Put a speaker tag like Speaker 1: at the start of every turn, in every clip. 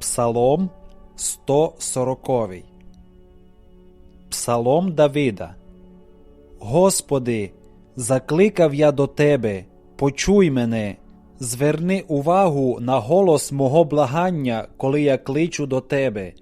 Speaker 1: Псалом 140. Псалом Давида. Господи, закликав я до Тебе, почуй мене, зверни увагу на голос мого благання, коли я кличу до Тебе.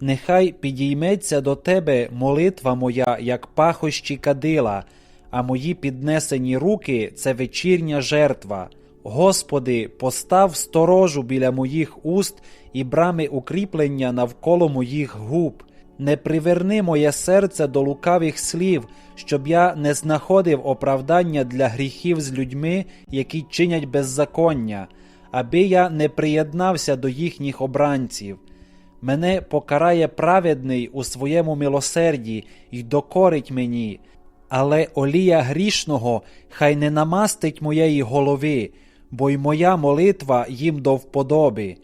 Speaker 1: Нехай підійметься до Тебе молитва моя, як пахощі кадила, а мої піднесені руки це вечірня жертва. Господи, постав сторожу біля моїх уст і брами укріплення навколо моїх губ. Не приверни моє серце до лукавих слів, щоб я не знаходив оправдання для гріхів з людьми, які чинять беззаконня, аби я не приєднався до їхніх обранців. Мене покарає праведний у своєму милосерді й докорить мені, але олія грішного хай не намастить моєї голови, бо й моя молитва їм до вподоби.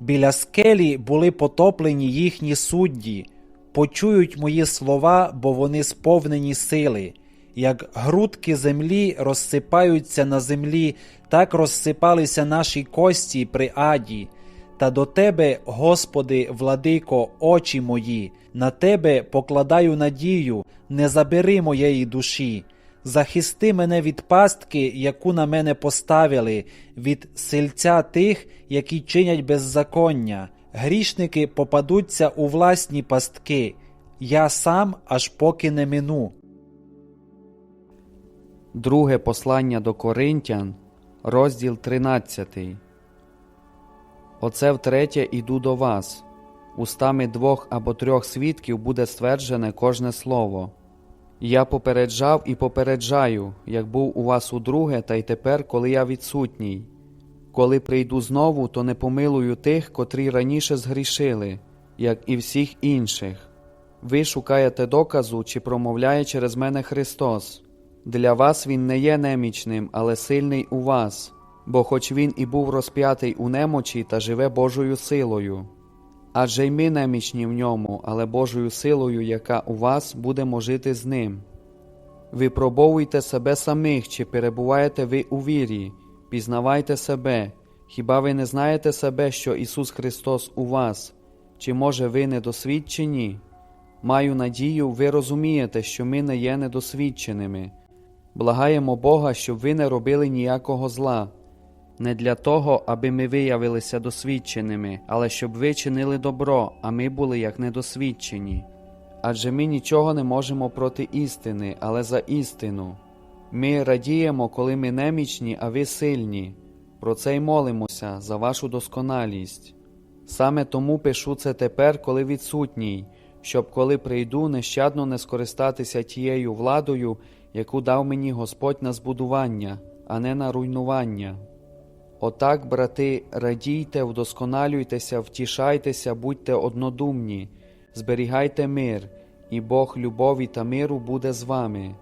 Speaker 1: Біля скелі були потоплені їхні судді, почують мої слова, бо вони сповнені сили. Як грудки землі розсипаються на землі, так розсипалися наші кості при аді. Та до Тебе, Господи, владико, очі мої, на Тебе покладаю надію, не забери моєї душі. Захисти мене від пастки, яку на мене поставили, від сильця тих, які чинять беззаконня. Грішники попадуться у власні пастки, я сам аж поки не мину.
Speaker 2: Друге послання до Коринтян, розділ 13. Оце втретє іду до вас. Устами двох або трьох свідків буде стверджене кожне слово. Я попереджав і попереджаю, як був у вас удруге, та й тепер, коли я відсутній. Коли прийду знову, то не помилую тих, котрі раніше згрішили, як і всіх інших. Ви шукаєте доказу, чи промовляє через мене Христос. Для вас Він не є немічним, але сильний у вас, бо хоч він і був розп'ятий у немочі та живе Божою силою. Адже й ми немічні в ньому, але Божою силою, яка у вас, будемо жити з ним. Випробовуйте себе самих, чи перебуваєте ви у вірі, пізнавайте себе, хіба ви не знаєте себе, що Ісус Христос у вас, чи може ви недосвідчені? Маю надію, ви розумієте, що ми не є недосвідченими. Благаємо Бога, щоб ви не робили ніякого зла, не для того, аби ми виявилися досвідченими, але щоб ви чинили добро, а ми були як недосвідчені. Адже ми нічого не можемо проти істини, але за істину. Ми радіємо, коли ми немічні, а ви сильні. Про це й молимося за вашу досконалість. Саме тому пишу це тепер, коли відсутній, щоб коли прийду, нещадно не скористатися тією владою, яку дав мені Господь на збудування, а не на руйнування. Отак, брати, радійте, вдосконалюйтеся, втішайтеся, будьте однодумні, зберігайте мир, і Бог любові та миру буде з вами.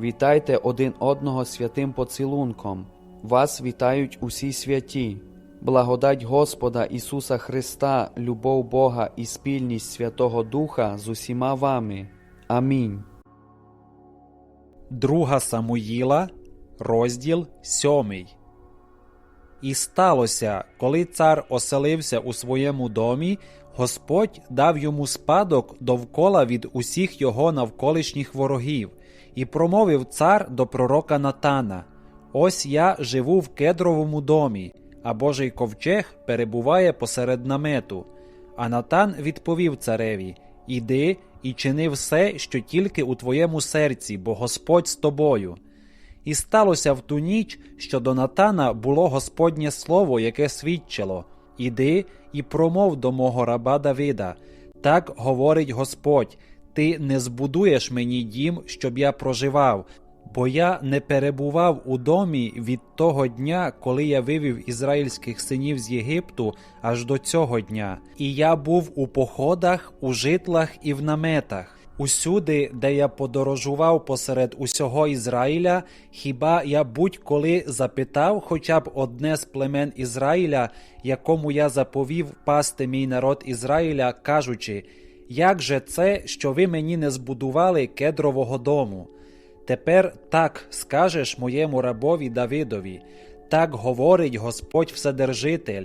Speaker 2: Вітайте один одного святим поцілунком, вас вітають усі святі, благодать Господа Ісуса Христа, любов Бога і спільність Святого Духа з усіма вами. Амінь.
Speaker 1: Друга Самуїла, розділ сьомий. І сталося, коли цар оселився у своєму домі, Господь дав йому спадок довкола від усіх його навколишніх ворогів, і промовив цар до пророка Натана: Ось я живу в кедровому домі, а Божий ковчег перебуває посеред намету. А Натан відповів цареві: Іди і чини все, що тільки у твоєму серці, бо Господь з тобою. І сталося в ту ніч, що до Натана було Господнє слово, яке свідчило Іди і промов до мого раба Давида. Так говорить Господь: Ти не збудуєш мені дім, щоб я проживав, бо я не перебував у домі від того дня, коли я вивів ізраїльських синів з Єгипту, аж до цього дня, і я був у походах, у житлах і в наметах. Усюди, де я подорожував посеред усього Ізраїля, хіба я будь-коли запитав хоча б одне з племен Ізраїля, якому я заповів пасти мій народ Ізраїля, кажучи, як же це, що ви мені не збудували кедрового дому? Тепер так скажеш моєму рабові Давидові, так говорить Господь Вседержитель.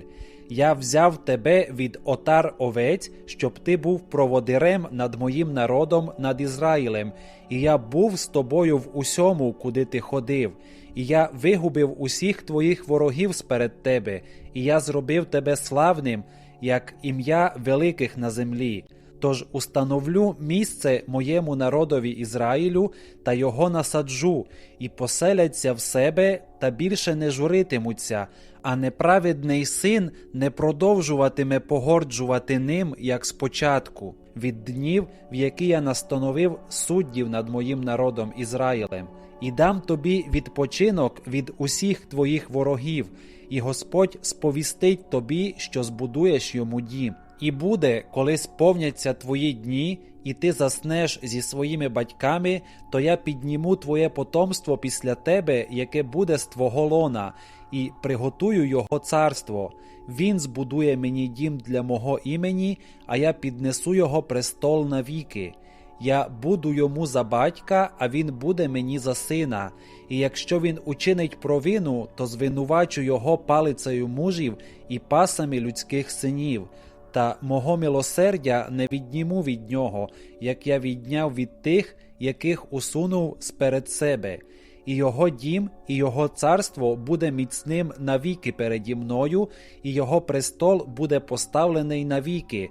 Speaker 1: Я взяв тебе від отар овець, щоб ти був проводирем над моїм народом, над Ізраїлем, і я був з тобою в усьому, куди ти ходив, і я вигубив усіх твоїх ворогів сперед тебе, і я зробив тебе славним, як ім'я великих на землі. Тож установлю місце моєму народові Ізраїлю та його насаджу, і поселяться в себе та більше не журитимуться, а неправедний син не продовжуватиме погорджувати ним, як спочатку, від днів, в які я настановив суддів над моїм народом Ізраїлем, і дам тобі відпочинок від усіх твоїх ворогів, і Господь сповістить тобі, що збудуєш йому дім. І буде, коли сповняться твої дні, і ти заснеш зі своїми батьками, то я підніму твоє потомство після тебе, яке буде з твого лона, і приготую його царство. Він збудує мені дім для мого імені, а я піднесу його престол навіки. Я буду йому за батька, а він буде мені за сина. І якщо він учинить провину, то звинувачу його палицею мужів і пасами людських синів. Та мого милосердя не відніму від нього, як я відняв від тих, яких усунув сперед себе. І його дім, і його царство буде міцним навіки переді мною, і його престол буде поставлений навіки.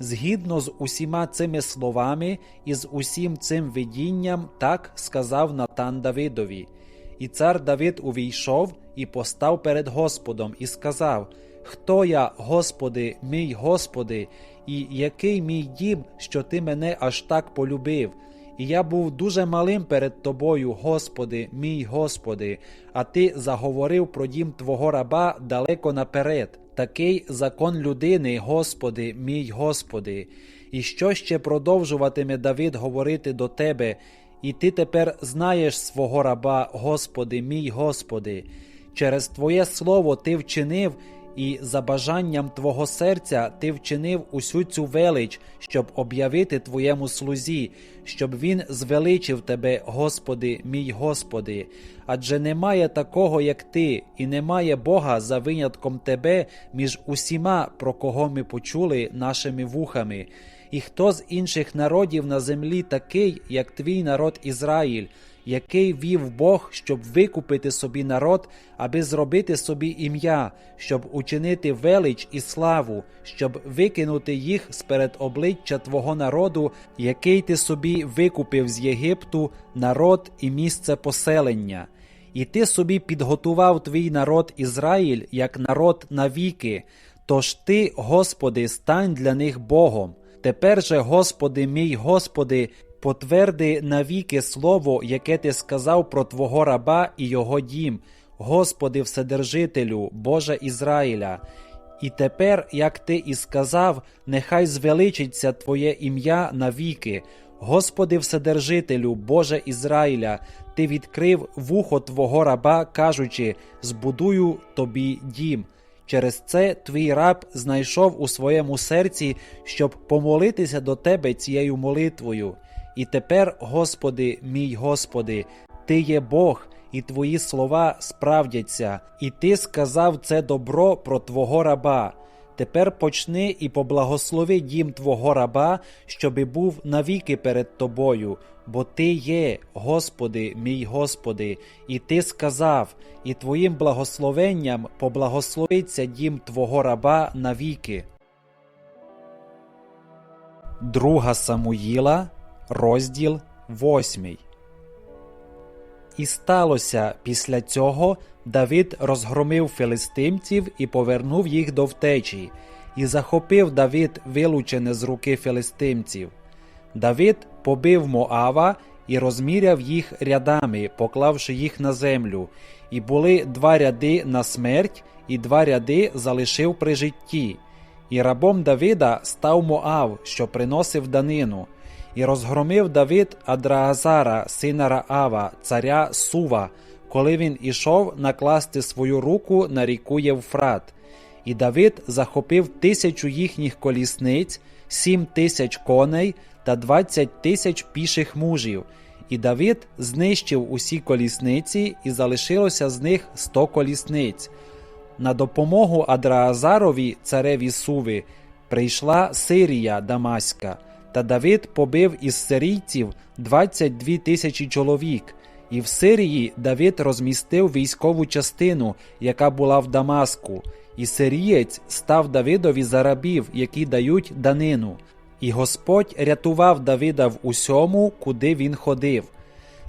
Speaker 1: Згідно з усіма цими словами і з усім цим видінням, так сказав Натан Давидові. І цар Давид увійшов і постав перед Господом, і сказав: Хто я, Господи, мій Господи, і який мій дім, що ти мене аж так полюбив? І я був дуже малим перед тобою, Господи, мій Господи, а ти заговорив про дім Твого раба далеко наперед. Такий закон людини, Господи, мій Господи. І що ще продовжуватиме Давид говорити до Тебе, і ти тепер знаєш свого раба, Господи, мій Господи. Через Твоє Слово Ти вчинив, і за бажанням Твого серця Ти вчинив усю цю велич, щоб об'явити Твоєму слузі, щоб він звеличив Тебе, Господи, мій Господи. Адже немає такого, як Ти, і немає Бога за винятком Тебе між усіма, про кого ми почули нашими вухами. І хто з інших народів на землі такий, як твій народ Ізраїль, який вів Бог, щоб викупити собі народ, аби зробити собі ім'я, щоб учинити велич і славу, щоб викинути їх сперед обличчя Твого народу, який ти собі викупив з Єгипту, народ і місце поселення. І ти собі підготував твій народ Ізраїль як народ навіки. Тож ти, Господи, стань для них Богом. Тепер же, Господи, мій Господи, потверди навіки слово, яке ти сказав про Твого раба і його дім, Господи, Вседержителю, Боже Ізраїля. І тепер, як ти і сказав, нехай звеличиться Твоє ім'я навіки. Господи, Вседержителю, Боже Ізраїля, Ти відкрив вухо Твого раба, кажучи: Збудую тобі дім. Через це твій раб знайшов у своєму серці, щоб помолитися до тебе цією молитвою. І тепер, Господи, мій Господи, Ти є Бог, і Твої слова справдяться, і Ти сказав це добро про Твого раба. Тепер почни і поблагослови дім Твого раба, щоби був навіки перед Тобою, бо Ти є, Господи, мій Господи, і Ти сказав, і Твоїм благословенням поблагословиться дім Твого раба навіки. Друга Самуїла, розділ 8 І сталося після цього Давид розгромив филистимців і повернув їх до втечі, і захопив Давид вилучене з руки филистимців. Давид побив Моава і розміряв їх рядами, поклавши їх на землю, і були два ряди на смерть, і два ряди залишив при житті. І рабом Давида став Моав, що приносив данину. І розгромив Давид Адраазара, сина Раава, царя Сува, коли він ішов накласти свою руку на ріку Євфрат. І Давид захопив тисячу їхніх колісниць, сім тисяч коней та двадцять тисяч піших мужів. І Давид знищив усі колісниці, і залишилося з них сто колісниць. На допомогу Адраазарові, цареві Суви, прийшла Сирія Дамаська, та Давид побив із сирійців 22 тисячі чоловік. І в Сирії Давид розмістив військову частину, яка була в Дамаску, і сирієць став Давидові за рабів, які дають данину. І Господь рятував Давида в усьому, куди він ходив.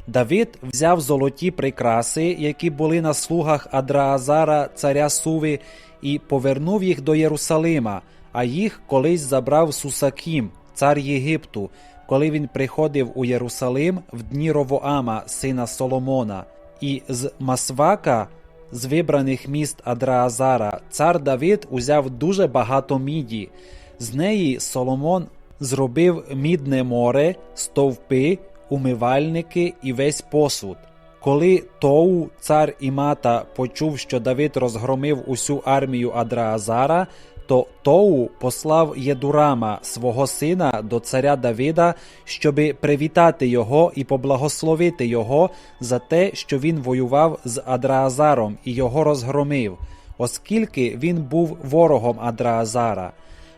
Speaker 1: Давид взяв золоті прикраси, які були на слугах Адраазара, царя Суви, і повернув їх до Єрусалима, а їх колись забрав Сусакім, цар Єгипту, коли він приходив у Єрусалим в дні Ровоама, сина Соломона, і з Масвака, з вибраних міст Адраазара, цар Давид узяв дуже багато міді. З неї Соломон зробив мідне море, стовпи, умивальники і весь посуд. Коли Тоу, цар Імата, почув, що Давид розгромив усю армію Адраазара, то Тоу послав Єдурама, свого сина, до царя Давида, щоби привітати його і поблагословити його за те, що він воював з Адраазаром і його розгромив, оскільки він був ворогом Адраазара.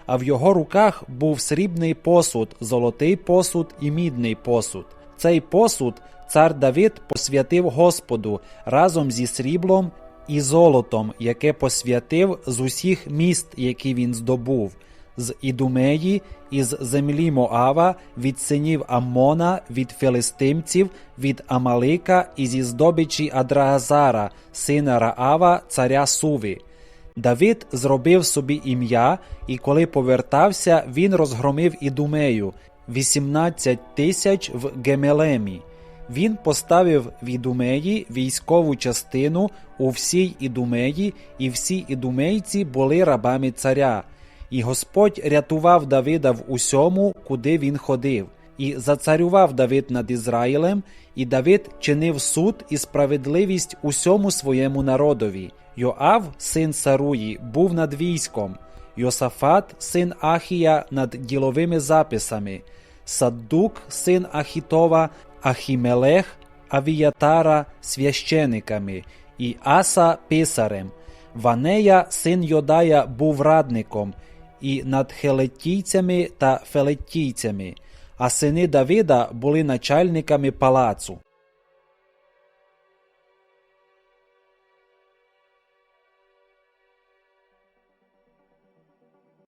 Speaker 1: А в його руках був срібний посуд, золотий посуд і мідний посуд. Цей посуд цар Давид посвятив Господу разом зі сріблом і золотом, яке посвятив з усіх міст, які він здобув, з Ідумеї, із землі Моава, від синів Аммона, від филистимців, від Амалика і зі здобичі Адраазара, сина Раава, царя Суви. Давид зробив собі ім'я, і коли повертався, він розгромив Ідумею 18 тисяч в Гемелемі. Він поставив в Ідумеї військову частину у всій Ідумеї, і всі ідумейці були рабами царя. І Господь рятував Давида в усьому, куди він ходив. І зацарював Давид над Ізраїлем, і Давид чинив суд і справедливість усьому своєму народові. Йоав, син Саруї, був над військом, Йосафат, син Ахія, над діловими записами, Саддук, син Ахітова, Ахімелех, Авіятара священиками, і Аса писарем. Ванея, син Йодая, був радником, і над хелетійцями та фелетійцями, а сини Давида були начальниками палацу.